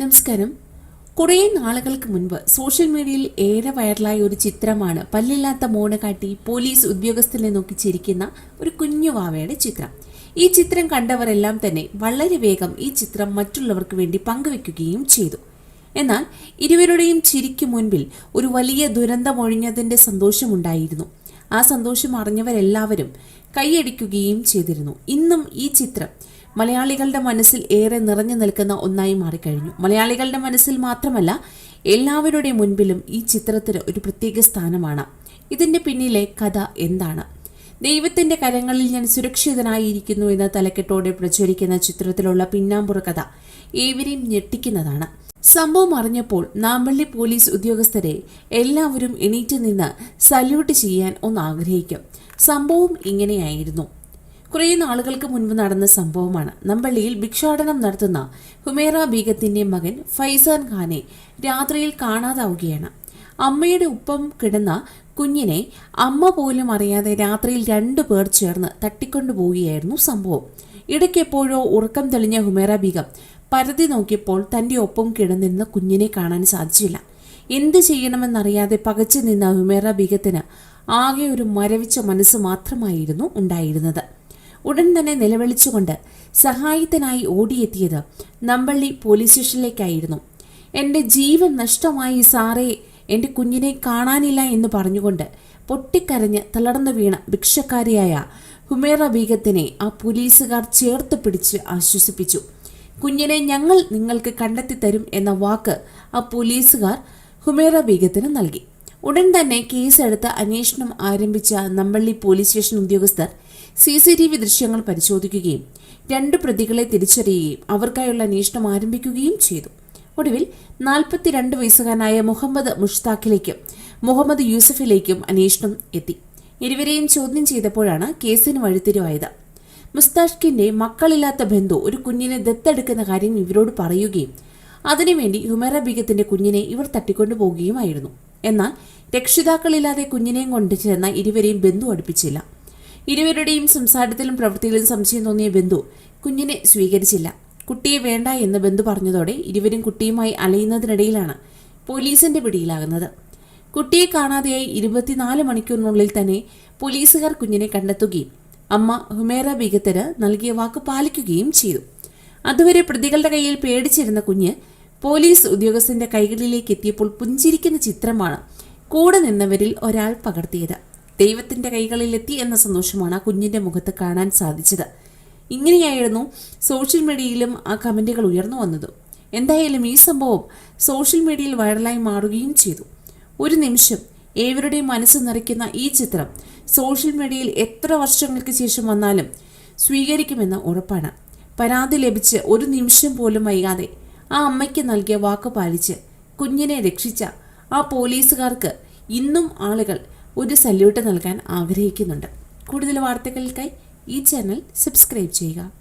നമസ്കാരം. കുറേ നാളുകൾക്ക് മുൻപ് സോഷ്യൽ മീഡിയയിൽ ഏറെ വൈറലായ ഒരു ചിത്രമാണ് പല്ലില്ലാത്ത മോണ കാട്ടി പോലീസ് ഉദ്യോഗസ്ഥനെ നോക്കി ചിരിക്കുന്ന ഒരു കുഞ്ഞു വാവയുടെ ചിത്രം. ഈ ചിത്രം കണ്ടവരെല്ലാം തന്നെ വളരെ വേഗം ഈ ചിത്രം മറ്റുള്ളവർക്ക് വേണ്ടി പങ്കുവെക്കുകയും ചെയ്തു. എന്നാൽ ഇരുവരുടെയും ചിരിക്ക് മുൻപിൽ ഒരു വലിയ ദുരന്തമൊഴിഞ്ഞതിന്റെ സന്തോഷമുണ്ടായിരുന്നു. ആ സന്തോഷം അറിഞ്ഞവരെല്ലാവരും കൈയടിക്കുകയും ചെയ്തിരുന്നു. ഇന്നും ഈ ചിത്രം മലയാളികളുടെ മനസ്സിൽ ഏറെ നിറഞ്ഞു നിൽക്കുന്ന ഒന്നായി മാറിക്കഴിഞ്ഞു. മലയാളികളുടെ മനസ്സിൽ മാത്രമല്ല എല്ലാവരുടെ മുൻപിലും ഈ ചിത്രത്തിന് ഒരു പ്രത്യേക സ്ഥാനമാണ്. ഇതിന്റെ പിന്നിലെ കഥ എന്താണ്? ദൈവത്തിന്റെ കരങ്ങളിൽ ഞാൻ സുരക്ഷിതനായിരിക്കുന്നു എന്ന തലക്കെട്ടോടെ പ്രചരിക്കുന്ന ചിത്രത്തിലുള്ള പിന്നാമ്പുറ കഥ ഏവരെയും ഞെട്ടിക്കുന്നതാണ്. സംഭവം അറിഞ്ഞപ്പോൾ നാമ്പള്ളി പോലീസ് ഉദ്യോഗസ്ഥരെ എല്ലാവരും എണീറ്റ് നിന്ന് സല്യൂട്ട് ചെയ്യാൻ ഒന്ന് ആഗ്രഹിക്കും. സംഭവം ഇങ്ങനെയായിരുന്നു. കുറേ നാളുകൾക്ക് മുൻപ് നടന്ന സംഭവമാണ്. നമ്പള്ളിയിൽ ഭിക്ഷാടനം നടത്തുന്ന ഹുമേറ ബീഗത്തിന്റെ മകൻ ഫൈസാൻ ഖാനെ രാത്രിയിൽ കാണാതാവുകയാണ്. അമ്മയുടെ ഒപ്പം കിടന്ന കുഞ്ഞിനെ അമ്മ പോലും അറിയാതെ രാത്രിയിൽ രണ്ടു പേർ ചേർന്ന് തട്ടിക്കൊണ്ടുപോവുകയായിരുന്നു സംഭവം. ഇടയ്ക്കെപ്പോഴോ ഉറക്കം തെളിഞ്ഞ ഹുമേറ ബീഗം പരതി നോക്കിയപ്പോൾ തന്റെ ഒപ്പം കിടന്നിരുന്ന കുഞ്ഞിനെ കാണാൻ സാധിച്ചില്ല. എന്ത് ചെയ്യണമെന്നറിയാതെ പകച്ചു നിന്ന ഹുമേറ ബീഗത്തിന് ആകെ ഒരു മരവിച്ച മനസ്സ് മാത്രമായിരുന്നു ഉണ്ടായിരുന്നത്. ഉടൻ തന്നെ നിലവിളിച്ചുകൊണ്ട് സഹായത്തിനായി ഓടിയെത്തിയത് നമ്പള്ളി പോലീസ് സ്റ്റേഷനിലേക്കായിരുന്നു. എന്റെ ജീവൻ നഷ്ടമായി സാറേ എന്റെ കുഞ്ഞിനെ കാണാനില്ല എന്ന് പറഞ്ഞുകൊണ്ട് പൊട്ടിക്കരഞ്ഞ് തളർന്നു വീണ ഭിക്ഷക്കാരിയായ ഹുമേറ ബീഗത്തിനെ ആ പോലീസുകാർ ചേർത്ത് പിടിച്ച് ആശ്വസിപ്പിച്ചു. കുഞ്ഞിനെ ഞങ്ങൾ നിങ്ങൾക്ക് കണ്ടെത്തി തരും എന്ന വാക്ക് ആ പോലീസുകാർ ഹുമേറ ബീഗത്തിന് നൽകി. ഉടൻ തന്നെ കേസെടുത്ത് അന്വേഷണം ആരംഭിച്ച നമ്പള്ളി പോലീസ് സ്റ്റേഷൻ ഉദ്യോഗസ്ഥർ സി സി ടി വി ദൃശ്യങ്ങൾ പരിശോധിക്കുകയും രണ്ട് പ്രതികളെ തിരിച്ചറിയുകയും അവർക്കായുള്ള അന്വേഷണം ആരംഭിക്കുകയും ചെയ്തു. ഒടുവിൽ നാൽപ്പത്തിരണ്ട് വയസ്സുകാരനായ മുഹമ്മദ് മുഷ്താഖിലേക്കും മുഹമ്മദ് യൂസഫിലേക്കും അന്വേഷണം എത്തി. ഇരുവരെയും ചോദ്യം ചെയ്തപ്പോഴാണ് കേസിന് വഴിത്തിരിവായത്. മുസ്താഷ്കിന്റെ മക്കളില്ലാത്ത ബന്ധു ഒരു കുഞ്ഞിനെ ദത്തെടുക്കുന്ന കാര്യം ഇവരോട് പറയുകയും അതിനുവേണ്ടി ഹുമേറ ബീഗത്തിന്റെ കുഞ്ഞിനെ ഇവർ തട്ടിക്കൊണ്ടുപോകുകയുമായിരുന്നു എന്നാൽ രക്ഷിതാക്കളില്ലാതെ കുഞ്ഞിനെയും കൊണ്ട് ചെന്ന ഇരുവരെയും ബന്ധു അടുപ്പിച്ചില്ല. ഇരുവരുടെയും സംസാരത്തിലും പ്രവൃത്തിയിലും സംശയം തോന്നിയ ബന്ധു കുഞ്ഞിനെ സ്വീകരിച്ചില്ല. കുട്ടിയെ വേണ്ട എന്ന് ബന്ധു പറഞ്ഞതോടെ ഇരുവരും കുട്ടിയുമായി അലയുന്നതിനിടയിലാണ് പോലീസിന്റെ പിടിയിലാകുന്നത്. കുട്ടിയെ കാണാതെയായി ഇരുപത്തിനാല് മണിക്കൂറിനുള്ളിൽ തന്നെ പോലീസുകാർ കുഞ്ഞിനെ കണ്ടെത്തുകയും അമ്മ ഹുമേറ ബീഗത്തിന് നൽകിയ വാക്ക് പാലിക്കുകയും ചെയ്തു. അതുവരെ പ്രതികളുടെ കയ്യിൽ പേടിച്ചിരുന്ന കുഞ്ഞ് പോലീസ് ഉദ്യോഗസ്ഥന്റെ കൈകളിലേക്ക് എത്തിയപ്പോൾ പുഞ്ചിരിക്കുന്ന ചിത്രമാണ് കൂടെ നിന്നവരിൽ ഒരാൾ പകർത്തിയത്. ദൈവത്തിന്റെ കൈകളിലെത്തി എന്ന സന്തോഷമാണ് ആ കുഞ്ഞിന്റെ മുഖത്ത് കാണാൻ സാധിച്ചത്. ഇങ്ങനെയായിരുന്നു സോഷ്യൽ മീഡിയയിലും ആ കമന്റുകൾ ഉയർന്നു വന്നത്. എന്തായാലും ഈ സംഭവം സോഷ്യൽ മീഡിയയിൽ വൈറലായി മാറുകയും ചെയ്തു. ഒരു നിമിഷം ഏവരുടെയും മനസ്സ് നിറയ്ക്കുന്ന ഈ ചിത്രം സോഷ്യൽ മീഡിയയിൽ എത്ര വർഷങ്ങൾക്ക് ശേഷം വന്നാലും സ്വീകരിക്കുമെന്ന് ഉറപ്പാണ്. പരാതി ലഭിച്ച് ഒരു നിമിഷം പോലും വൈകാതെ ആ അമ്മയ്ക്ക് നൽകിയ വാക്ക് പാലിച്ച് കുഞ്ഞിനെ രക്ഷിച്ച ആ പോലീസുകാർക്ക് ഇന്നും ആളുകൾ ഒരു സല്യൂട്ട് നൽകാൻ ആഗ്രഹിക്കുന്നുണ്ട്. കൂടുതൽ വാർത്തകൾക്കായി ഈ ചാനൽ സബ്സ്ക്രൈബ് ചെയ്യുക.